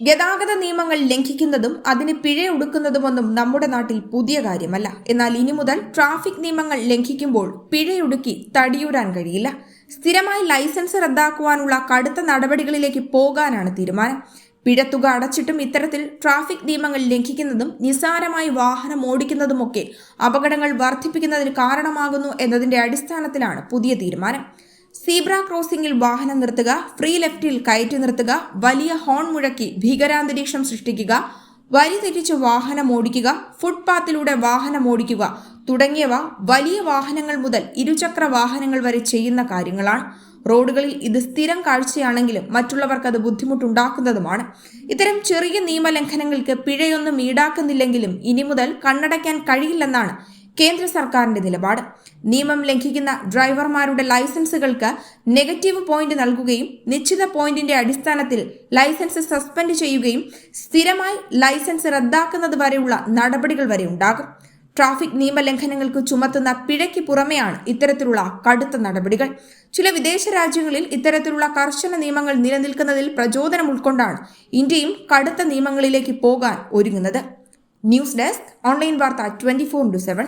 ഗതാഗത നിയമങ്ങൾ ലംഘിക്കുന്നതും അതിന് പിഴയൊടുക്കുന്നതുമൊന്നും നമ്മുടെ നാട്ടിൽ പുതിയ കാര്യമല്ല. എന്നാൽ ഇനി മുതൽ ട്രാഫിക് നിയമങ്ങൾ ലംഘിക്കുമ്പോൾ പിഴയൊടുക്കി തടിയൂരാൻ കഴിയില്ല. സ്ഥിരമായി ലൈസൻസ് റദ്ദാക്കുവാനുള്ള കടുത്ത നടപടികളിലേക്ക് പോകാനാണ് തീരുമാനം. പിഴത്തുക അടച്ചിട്ടും ഇത്തരത്തിൽ ട്രാഫിക് നിയമങ്ങൾ ലംഘിക്കുന്നതും നിസ്സാരമായി വാഹനം ഓടിക്കുന്നതുമൊക്കെ അപകടങ്ങൾ വർദ്ധിപ്പിക്കുന്നതിന് കാരണമാകുന്നു എന്നതിന്റെ അടിസ്ഥാനത്തിലാണ് പുതിയ തീരുമാനം. സീബ്ര ക്രോസിംഗിൽ വാഹനം നിർത്തുക ഫ്രീ ലെഫ്റ്റിൽ കയറ്റി നിർത്തുക വലിയ ഹോൺ മുഴക്കി ഭീകരാന്തരീക്ഷം സൃഷ്ടിക്കുക വരി തെറ്റിച്ച് വാഹനം ഓടിക്കുക ഫുട്പാത്തിലൂടെ വാഹനം ഓടിക്കുക തുടങ്ങിയവ വലിയ വാഹനങ്ങൾ മുതൽ ഇരുചക്ര വാഹനങ്ങൾ വരെ ചെയ്യുന്ന കാര്യങ്ങളാണ്. റോഡുകളിൽ ഇത് സ്ഥിരം കാഴ്ചയാണെങ്കിലും മറ്റുള്ളവർക്ക് അത് ബുദ്ധിമുട്ടുണ്ടാക്കുന്നതുമാണ്. ഇത്തരം ചെറിയ നിയമലംഘനങ്ങൾക്ക് പിഴയൊന്നും ഈടാക്കുന്നില്ലെങ്കിലും ഇനി മുതൽ കണ്ണടയ്ക്കാൻ കഴിയില്ലെന്നാണ് കേന്ദ്ര സർക്കാരിന്റെ നിലപാട്. നിയമം ലംഘിക്കുന്ന ഡ്രൈവർമാരുടെ ലൈസൻസുകൾക്ക് നെഗറ്റീവ് പോയിന്റ് നൽകുകയും നിശ്ചിത പോയിന്റിന്റെ അടിസ്ഥാനത്തിൽ ലൈസൻസ് സസ്പെൻഡ് ചെയ്യുകയും സ്ഥിരമായി ലൈസൻസ് റദ്ദാക്കുന്നത് വരെയുള്ള നടപടികൾ വരെ ഉണ്ടാകും. ട്രാഫിക് നിയമലംഘനങ്ങൾക്ക് ചുമത്തുന്ന പിഴയ്ക്ക് പുറമെയാണ് ഇത്തരത്തിലുള്ള കടുത്ത നടപടികൾ. ചില വിദേശ രാജ്യങ്ങളിൽ ഇത്തരത്തിലുള്ള കർശന നിയമങ്ങൾ നിലനിൽക്കുന്നതിൽ പ്രചോദനം ഉൾക്കൊണ്ടാണ് ഇന്ത്യയും കടുത്ത നിയമങ്ങളിലേക്ക് പോകാൻ ഒരുങ്ങുന്നത്. ന്യൂസ് ഡെസ്ക് ഓൺലൈൻ വാർത്ത ട്വന്റി ഫോർ ഇന്റു സെവൻ